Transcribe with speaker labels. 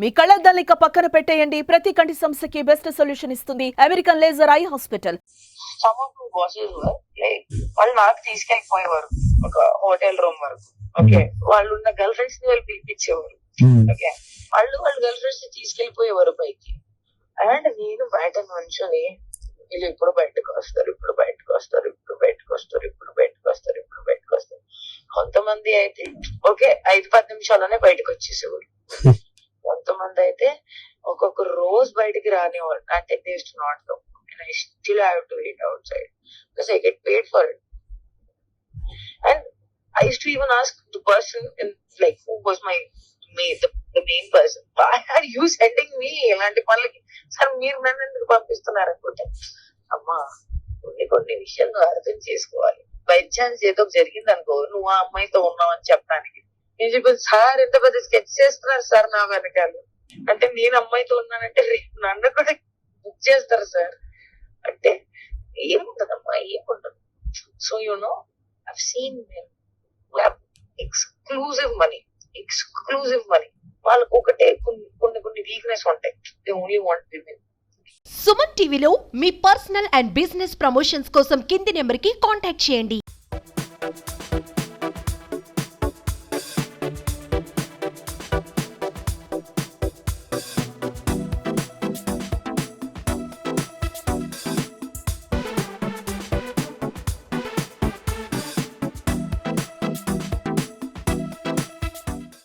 Speaker 1: మీ కళ్ళద్దాలిక పక్కన పెట్టేయండి. ప్రతి కంటి సమస్యకి బెస్ట్ సొల్యూషన్ ఇస్తుంది. అమెరికన్ లేజర్ ఐ హాస్పిటల్
Speaker 2: వాళ్ళు నాకు తీసుకెళ్ళిపోయేవారు ఒక హోటల్ రూమ్ వరకు. ఓకే వాళ్ళు ఉన్న గర్ల్ ఫ్రెండ్స్ని వాళ్ళు పిలిపించేవారు. ఓకే వాళ్ళు వాళ్ళ గర్ల్ ఫ్రెండ్స్ని తీసుకెళ్ళిపోయేవారు పైకి. అండ్ నేను బయట నుంచొని వీళ్ళు ఇప్పుడు బయటకు వస్తారు ఇప్పుడు బయటకు వస్తారు ఇప్పుడు బయటకు వస్తారు ఇప్పుడు బయటకు వస్తారు ఇప్పుడు బయటకు వస్తారు. కొంతమంది అయితే ఓకే ఐదు పది నిమిషాల్లోనే బయటకు వచ్చేసేవారు. మంది అయితే ఒక్కొక్క రోజు బయటికి రానివాడు అంటే this not go and I still have to eat outside. Because I get paid for it. And I used to even ask the person in like who was my main the, the main person. Why are ఇలాంటి పనులకి sir మీరు నన్ను ఎందుకు పంపిస్తున్నారు అనుకుంటే అమ్మా కొన్ని కొన్ని విషయాలు అర్థం చేసుకోవాలి. బై ఛాన్స్ ఏదో జరిగింది అనుకో నువ్వు ఆ అమ్మాయితో ఉన్నావు అని చెప్పడానికి. నేను చెప్పాను సార్ ఎంత పెద్ద స్కెచ్ చేస్తున్నారు సార్ నా వెనకాల. అంటే నేను అమ్మాయితో ఉన్నానంటే రేపు నన్ను కూడా బుక్ చేస్తారు సార్. అంటే ఏముండదమ్మా ఏముండదు so you know scene exclusive money exclusive money వాళ్ళకు ఒకటే కొన్ని కొన్ని కొన్ని వీక్నెస్ ఉంటాయి. They only want women
Speaker 3: Suman టీవీలో మీ పర్సనల్ అండ్ బిజినెస్ ప్రమోషన్స్ కోసం కింది నెంబర్కి కాంటాక్ట్ చేయండి.